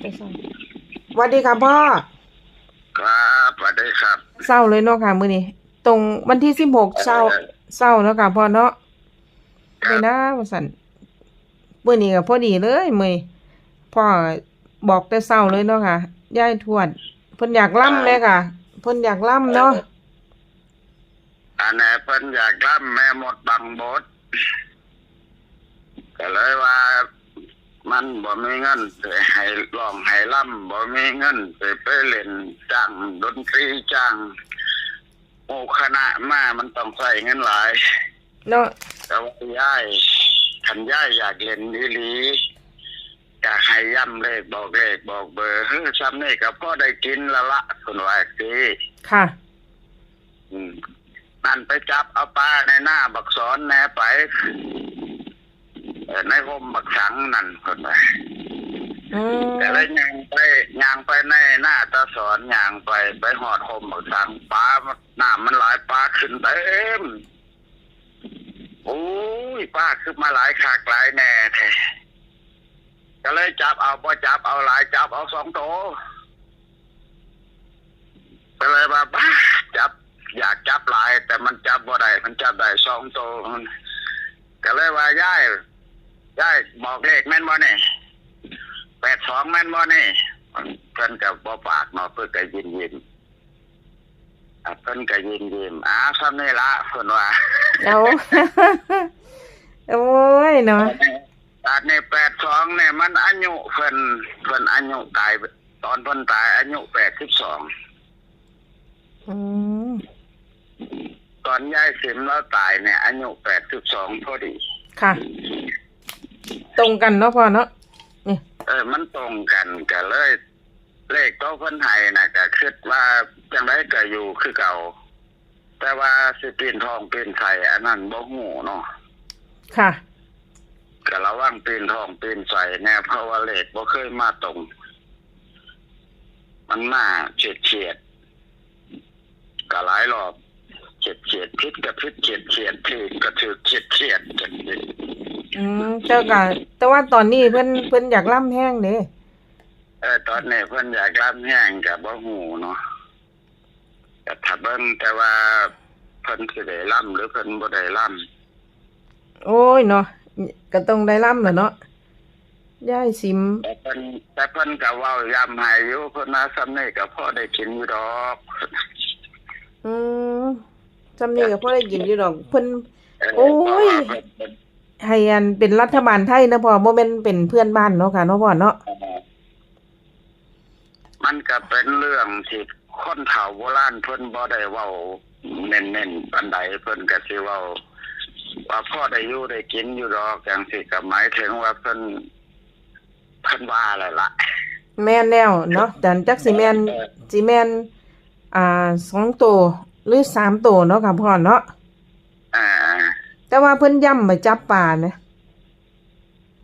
ไปเศร้าสวัสดีค่ะพ่อ ครับสวัสดีครับเศร้าเลยเนาะค่ะมื้อนี้ตรงวันที่สิบหกเศร้าเศร้าแล้วค่ะพ่อเนาะไปนะว่าซั่นมื้อนี้ก็พอดีเลยมื้อนี้พ่อบอกแต่เศร้าเลยเนาะค่ะยายทวดเพิ่นอยากล่ำเลยค่ะเพิ่นอยากล่ำเนาะอันนี้เพิ่นอยากล่ำแม่หมดบังบดก็เลยว่า มันบ่มีเงินไปให้ร้องให้ล่ำบ่มีเงินไปไปเล่นจ้างดนตรีจ้างโอ้คณะมามันต้องใส่เงินหลายเนาะแต่ว่าย่ายคันย่ายอยากเล่นอีหลีอยากให้ย่ำเลขบอกเลขบอกเบอร์เฮ้ยซ้ำนี่ก็พอได้กินละละคนว่าสิค่ะ อืมนั่นไปจับเอาปลาในหน้าบักสอนแหน่ไปเอ่อ ในห่มบักสังนั่นคนไปอืมแต่ละยางไปยางไปในหน้าตาสอนยางไปไปหอดห่มบักสังปลามันน้ำมันหลายปลาขึ้นเต็มโอ้ยปลาขึ้นมาหลายขากหลายแน่แท้ก็เลยจับเอาพอจับเอาหลายจับเอาสองโตวก็เลยว่าบ้าจับ อยากจับหลาย แต่มันจับบ่ได้มันจับได้สองโตวมันก็เลยว่าย่าย ย่ายบอกเลขแม่นบ่นี่แปดสองแม่นบ่นี่เพิ่นกับบ่ปากเนาะเพิ่นก็ยินยินอะเพิ่นก็ยินยินอ้าวซ้ำนี่ละเพิ่นว่าเอาโอ้ยเนาะตอนนี้แปดสองเนี่ยมันอายุเพิ่นเพิ่นอายุตายตอนเพิ่นตายอายุแปดสิบสองอืมตอนยายสิมแล้วตายเนี่ยอายุแปดสิบสองพอดี ค่ะ ตรงกันเนาะพ่อเนาะนี่เออมันตรงกันก็เลย เลขโต๊ะเพิ่นไห้น่ะก็คิดว่าจังไดก็อยู่คือเก่า แต่ว่าสิปีนทองปีนไข่อันนั้นบ่ฮู้เนาะค่ะก็ระวังปีนทองปีนใส่แน่เพราะว่าเลขบ่เคยมาตรง มันมาเฉียดเฉียดๆก็หลายรอบเฉียดเฉียดๆพิษกับพิษเฉียดเฉียดๆถือก็ถือเฉียดเฉียดๆจังซี่ อืมเจ้าก็แต่ว่าตอนนี้เพิ่นเพิ่นอยากล่ำแห้งเด้เออตอนนี้เพิ่นอยากรับแห้งก็บ่ฮู้เนาะแต่ถ้าเบิ่งแต่ว่าเพิ่นสิได้ร่ำหรือเพิ่นบ่ได้ร่ำโอ้ยเนาะก็ต้องได้ล่ำแหละเนาะยายสิม แต่เพิ่นแต่เพิ่นก็เว้าย้ำให้อยู่เพิ่นว่าซ้ำนี้ก็พอได้กินอยู่ดอก อืมจำนี่ก็พอได้กินอยู่ดอกเพิ่นเโอ้ย เพราะว่าเพิ่นให้อันเป็นรัฐบาลไทยนะพ่อบ่แม่นเป็นเพื่อนบ้านเนาะค่ะเนาะพ่อเนาะมันก็เป็นเรื่องที่คนเฒ่าโบราณเพิ่นบ่ได้เว้าเน้นๆปานใดเพิ่นก็สิเว้าว่าพ่อได้อยู่ได้กินอยู่ดอกจังซี่ก็หมายถึงว่าเพิ่นเพิ่นว่าอะไรล่ะ แม่นแล้วเนาะแต่จักสิแม่นสิแม่นอ่าสองโตวหรือสามโตวเนาะค่ะพ่อเนาะอ่า แต่ว่าเพิ่นย่ำไปจับปลานะ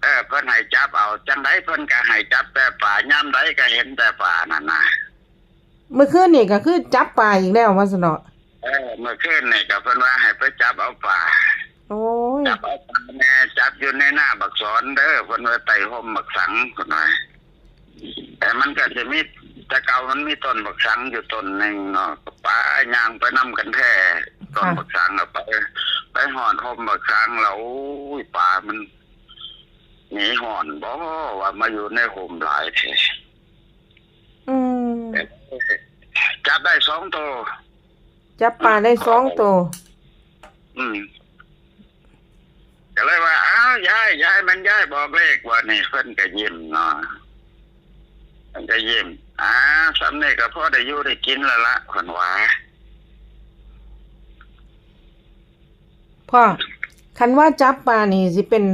เออเพิ่นให้จับเอาจังไดเพิ่นก็ให้จับแต่ป่ายามใดก็เห็นแต่ป่านั่นน่ะเมื่อคืนนี่ก็คือจับปลาอีกแล้วว่าซั่นเนาะเออเมื่อคืนนี่ก็เพิ่นว่าให้ไปจับเอาป่าโอ้ยจับเอาป่าแน่จับอยู่ในหน้าบักสอนเด้อเพิ่นว่าไต่ห่มบักสังเพิ่นว่าแต่มันก็จะมีแต่เก่ามันมีต้นบักสังอยู่ต้นหนึงเนาะป่ายางไปนํกันแท้ต้นบักสังเอาไป ไปหอนห่มบักสังแล้วโอ้ยป่ามันหนีหอนบ่ว่ามาอยู่ในห่มหลายแท้อืมจับได้สองตัวจับปลาได้สองโตวอืมก็เลยว่าอ้าวยายยายมันยายบอกเลขว่านี่เพิ่นก็ยิ้มเนาะเพิ่นก็ยิ้มอ่าสำเนียก็พอได้อยู่ได้กินแล้วละคนว่า พ่อคันว่าจับปลานี่สิเป็น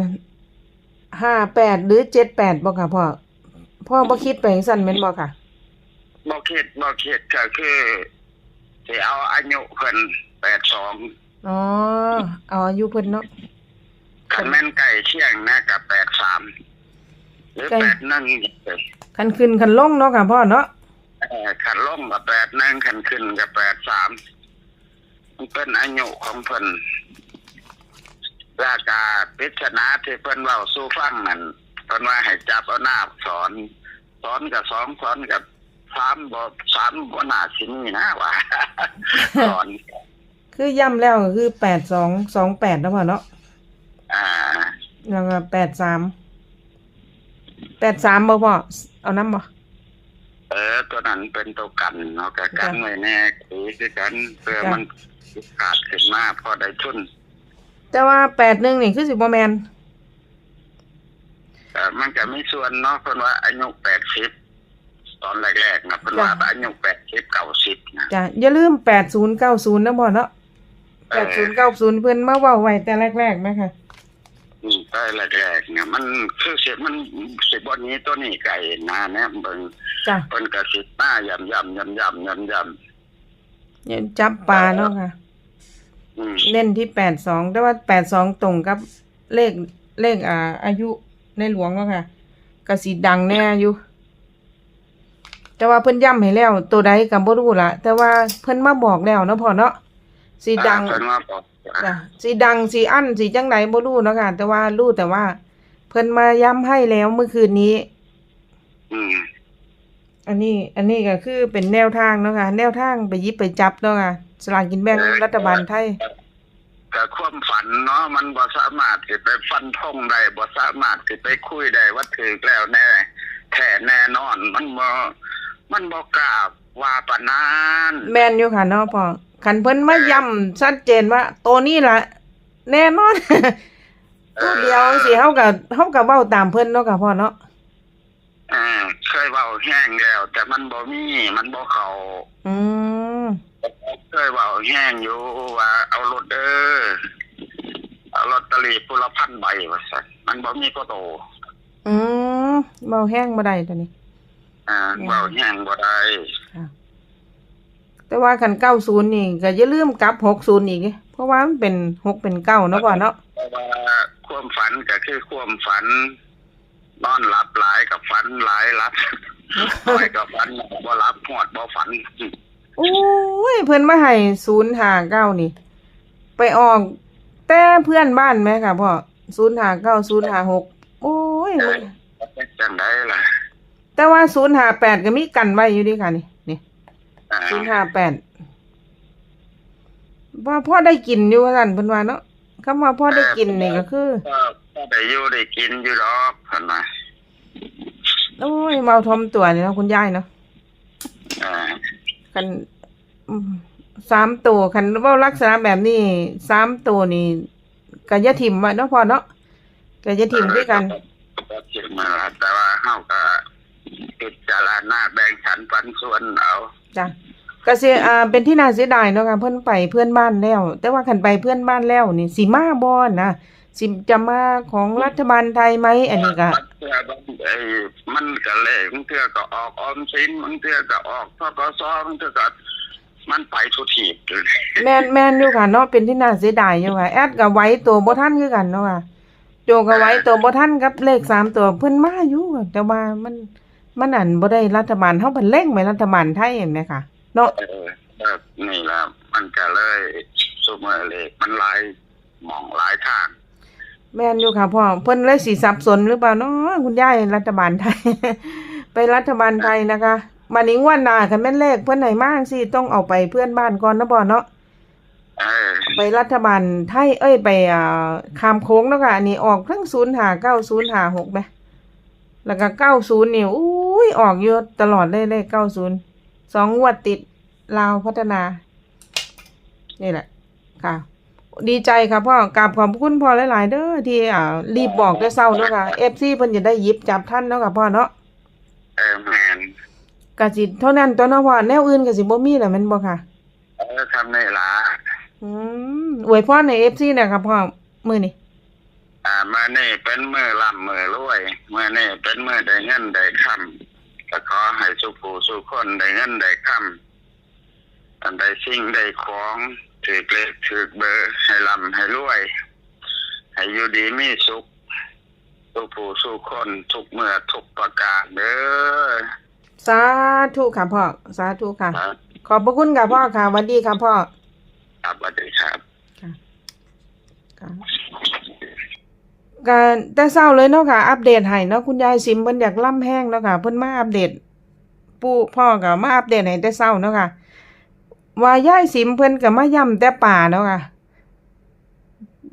ห้าแปดหรือเจ็ดแปดบ่ค่ะพ่อพ่อบ่คิดไปจังซั่นแม่นบ่ค่ะบ่คิดบ่คิดก็คือสิเอาอายุเพิ่นแปดสองอ๋อเอาอายุเพิ่นเนาะคันแม่นไก่เที่ยงนะกับแปดสามหรือไก่แปดหนึ่งคันขึ้นคันลงเนาะค่ะพ่อเนาะเอ่อขันลงกับแปดหนึ่งขันขึ้นกับแปดสามมันเป็นอายุของเพิ่น รากาปริศนาที่เพิ่นเว้าสู้ฟังนั่นเพิ่นว่าให้จับเอาหน้าสอนซ้อนกับสองซ้อนกับสามบ่สามบ่น่าสิมีนะว่าซ้อน คือย่ำแล้วก็คือแปดสองสองแปดแล้วพ่อเนาะอ่าแล้วก็แปดสามแปดสามบ่พ่อเอาน้ำบ่เออตัวนั้นเป็นตัวกันเนาะกับกันไว้แน่คือคือกันเพื่อมันขาดขึ้นมาพอได้ทุน แต่ว่าแปดหนึ่งนี่คือสิบโมแมนแต่มันก็มีส่วนเนาะเพิ่นว่าอายุแปดสิบตอนแรกๆนะเพิ่นว่าอายุแปดสิบเก้าสิบนะจ้ะอย่าลืมแปดศูนย์เก้าศูนย์นะพ่อเนาะแปดศูนย์เก้าศูนย์เพิ่นมาเว้าไว้แต่แรกๆไหมคะอืมแต่แรกๆเนี่ยมันคือเสียมันสิบวันนี้ตัวนี้ไก่นาเนี่ยเบิ่งจ้ะเพิ่นก็สิมายำยำยำยำยำยอย่าจับปลาเนาะค่ะำอืม เน้นที่แปดสองแต่ว่าแปดสองตรงกับเลขเลขอ่า อายุในหลวงเนาะค่ะก็สิดังแน่อยู่ แต่ว่าเพิ่นย้ำให้แล้ว ตัวใดก็บ่รู้ล่ะแต่ว่าเพิ่นมาบอกแล้วเนาะพ่อเนาะสิดังเพิ่นว่าบอกจ้ะสีดังสีอั้นสีจังไหนบ่รู้เนาะค่ะ แต่ว่ารู้แต่ว่า เพิ่นมาย้ำให้แล้วเมื่อคืนนี้ อืม อันนี้อันนี้ก็คือเป็นแนวทางเนาะค่ะแนวทางไปหยิบไปจับเนาะค่ะสลากกินแบ่งรัฐบาลไทยก็ความฝันเนาะมันบ่สามารถสิไปฟันธงได้บ่สามารถสิไปคุยได้ว่าถูกแล้วแน่แท้แน่นอน มันบ่มันบ่กล้าว่าปานนั้นแม่นอยู่ค่ะเนาะพ่อคันเพิ่นมาย้ำชัดเจนว่าตัวนี้ล่ะแน่นอนตัวเดียวสิเฮาก็เฮาก็เว้าตามเพิ่นเนาะค่ะพ่อเนาะเออเค ยเว้าแห้งแล้ว แต่มันบ่มีมันบ่เข้าอืมเคยเว้าแห้งอยู่ว่า เอารถเด้อเอาลอตเตอรี่ผู้ละพันใบว่าซั่นมันบ่มีก็โตอืมเว้าแห้งบ่ได้ตัวนี้ อ่าเว้าแห้งบ่ได้ค่ะแต่ว่าคัน90นี่ก็อย่าลืมกลับ60อีกเด้เพราะว่ามันเป็น6เป็น9เนาะพ่อเนาะเพราะว่าความฝันก็คือความฝัน นอนหลับหลายกับฝันหลายหลับน้อยกับฝันบ่หลับหอดบ่ฝันโอ้ยเพิ่นมาให้ศูนย์หาเก้านี่ ไปออก แต่เพื่อนบ้านไหมค่ะพ่อศูนย์หาเก้าศูนย์หาหกโอ้ยเอ้ยจังไดล่ะ แต่ว่าศูนย์หาแปดก็มีกันไว้อยู่ดีค่ะนี่นี่อ่าศูนย์หาแปดว่าพ่อได้กินอยู่ว่าซั่นเพิ่นว่าเนาะคำว่าพ่อได้กินนี่ก็คือก็ก็ ได้อยู่ได้กินอยู่ดอกเพิ่นว่าโอ้ยเมาทอมตัวนี่เนาะคุณยายเนาะอ่าคันอืมสามตัวคันเว่าลักษณะแบบนี้สามตัวนี่ก็อย่าถิ่มไว้เนาะพ่อเนาะก็อย่าถิ่มด้วยกัน ก็คิดมาล่ะแต่ว่าเฮาก็พิจารณาแบ่งฉันปันส่วนเอา จ้ะก็เสียอ่าเป็นที่น่าเสียดายเนาะค่ะเพิ่นไปเพื่อนบ้านแล้ว แต่ว่าคันไปเพื่อนบ้านแล้วนี่สิมาบ่นะ สิจะมาของรัฐบาลไทยไหมอันนี้ก็มันเทื่อบ่ไอ้มันก็เลขมันเทื่อก็ออกออมสินมันเทื่อก็ออกทกสมันเทื่อก็มันไปทุกทีบเลยแม่นแม่นอยู่ค่ะเนาะเป็นที่น่าเสียดายอยู่ค่ะแอดก็ไว้ตัวบ่ทันคือกันเนาะค่ะโจก็ไว้ตัวบ่ทันกับเลขสามตัวเพิ่นมาอยู่ค่ะแต่ว่ามันมันอันบ่ได้รัฐบาลเฮาเพิ่นเล่งไปรัฐบาลไทยเห็นไหมคะเนาะเออแบบนี่ล่ะมันก็เลยซุมื้อเลขมันหลายหมองหลายทาง แม่นอยู่ค่ะพ่อเพิ่นเลยสิสับสนหรือเปล่าเนาะคุณยายรัฐบาลไทย ไปรัฐบาลไทยนะคะบัดนี้งวดหน้าคันแม่นเลขเพิ่นให้มาจังซี่ต้องเอาไปเพื่อนบ้านก่อนนะพ่อเนาะเออไปรัฐบาลไทยเอ้ยไปอ่าข้ามโค้งเนาะค่ะอันนี้ออกทั้ง059 056แหมแล้วก็90นี่อุ้ยออกอยู่ตลอดเลยเลข90สองงวดติดลาวพัฒนา นี่แหละค่ะ ดีใจค่ะพ่อกราบขอบคุณพ่อหลาย ๆ เด้อที่อ่ารีบบอกแต่เช้าเนาะค่ะ FC เพิ่นจะได้หยิบจับท่านเนาะค่ะพ่อเนาะเออแมนก็สิเท่านั้นตัวเนาะพ่อแนวอื่นก็สิบ่มีแล้วแม่นบ่ค่ะ เออทำในหลาอืมอวยพรใน FC นะครับพ่อมื้อนี้อ่ามื่อนี่เป็นมือลำมือรวยเมื่อนี่เป็นมือได้เงินได้คำก็ขอให้สุผู้สุคนได้เงินได้คำอันใดสิ่งได้ของ ถือเลขถือเบอร์ให้ลำให้รวย ให้อยู่ดีมีสุขสุผู้สุคนทุกเมื่อทุกประการเด้อสาธุค่ะพ่อสาธุค่ะ ครับขอบพระคุณค่ะพ่อค่ะสวัสดีค่ะพ่อครับสวัสดีครับ ค่ะก็แต่เช้าเลยเนาะค่ะ อัปเดตให้เนาะคุณยายสิมเพิ่นอยากล่ำแห้งเนาะค่ะเพิ่นมาอัปเดตปู่พ่อก็มาอัปเดตให้แต่เช้าเนาะค่ะ ว่ายายสิมเพิ่นก็มาย้ำแต่ป่าเนาะค่ะ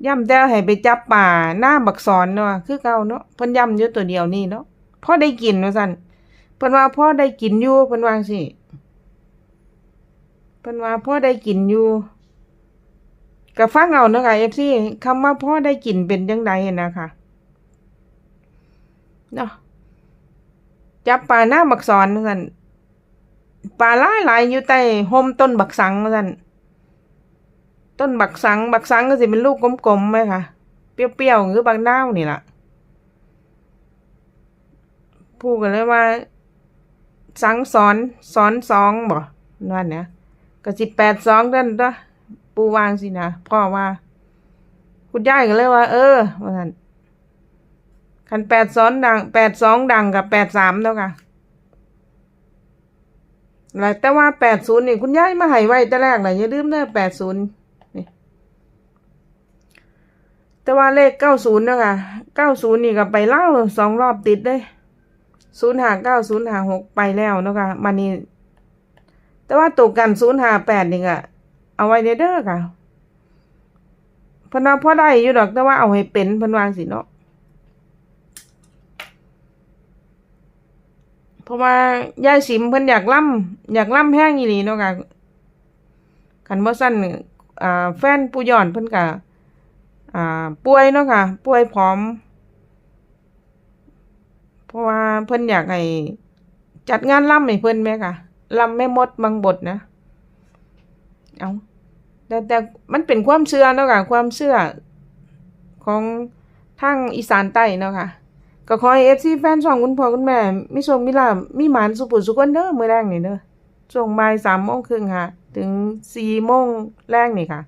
ย้ำแต่ให้ไปจับป่าหน้าบักสอนเนาะคือเก่าเนาะเพิ่นย้ำอยู่ตัวเดียวนี่เนาะพ่อได้กินว่าซั่นเพิ่นว่าพ่อได้กินอยู่เพิ่นว่าจังซี่เพิ่นว่าพ่อได้กินอยู่ก็ฟังเอาเนาะค่ะ FC คำว่าพ่อได้กินเป็นจังไดนะคะเนาะจับปลาหน้าบักสอนว่าซั่น ปลาหลายหลายอยู่ใต้ห่มต้นบักสังว่าซั่นต้นบักสัง บักสังก็สิเป็นลูกกลมๆไหมคะเปรี้ยวๆคือบักนาวนี่ล่ะพูดกันเลยว่า สังสอนสอนสองบ่นั่นเนี่ยก็สิแปดสองนั่นตัวปูวางสินะพ่อว่า คุณย่ายก็เลยว่า เออว่าท่านคันแปดสอนดังแปดสองดังกับแปดสามแล้วค่ะ แล้วแต่ว่าแปดศูนย์นี่คุณยายมาให้ไว้แต่แรกเลยอย่าลืมเด้อแปดศูนย์นี่แต่ว่าเลขเก้าศูนย์นะคะเก้าศูนย์นี่ก็ไปเล่าสองรอบติดเลยศูนย์หาเก้าศูนย์หาหกไปแล้วนะคะมันนี่แต่ว่าตกกันศูนย์หาแปดนี่ก็เอาไว้เด้อค่ะเพนว่าพอได้อยู่ดอกแต่ว่าเอาให้เป็นพนวางสิเนาะ เพราะว่ายายสิมเพิ่นอยากล่ำอยากล่ำแห้งอีหลีเนาะค่ะคันบ่ซั่นอ่าแฟนผู้ย้อนเพิ่นก็อ่าป่วยเนาะค่ะ ป่วยผอม เพราะว่าเพิ่นอยากให้จัดงานล่ำให้เพิ่นไหมค่ะล่ำแม่มดบางบทนะ เอาแต่แต่มันเป็นความเชื่อเนาะค่ะ ความเชื่อของทางอีสานใต้เนาะค่ะ ก็ขอให้ FC แฟนช่องคุณพ่อคุณแม่มีโชคมีลามีหมานสุขสุขคนเด้อมื้อแรงนี่เด้อช่วงบ่าย3โมงครึ่งค่ะ ถึง4โมงแรงนี่ค่ะ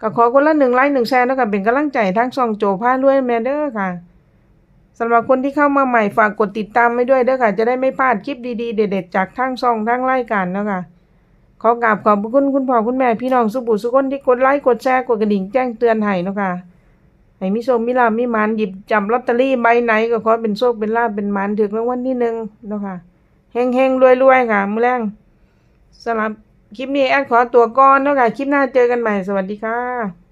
ก็ขอคนละ1ไลค์1แชร์เนาะค่ะเป็นกำลังใจทางช่องโจพารวยแม่เด้อค่ะสำหรับคนที่เข้ามาใหม่ฝากกดติดตามไว้ด้วยเด้อค่ะ จะได้ไม่พลาดคลิปดีๆ เด็ดๆจากทั้งช่องทั้งรายการเนาะค่ะขอกราบขอบคุณคุณพ่อคุณแม่พี่น้องสุบุสุคนที่กดไลค์กดแชร์กดกระดิ่งแจ้งเตือนให้นะค่ะ ให้มิโชมมิลาภมิมันหยิบจับลอตเตอรี่ใบไหนก็ขอเป็นโชคเป็นลาภเป็นมันถึงรางวัลที่หนึ่งเนาะค่ะเฮงเฮงรวยรวยๆค่ะมือแรงสำหรับคลิปนี้แอดขอตัวก่อนเนาะค่ะ คลิปหน้าเจอกันใหม่สวัสดีค่ะ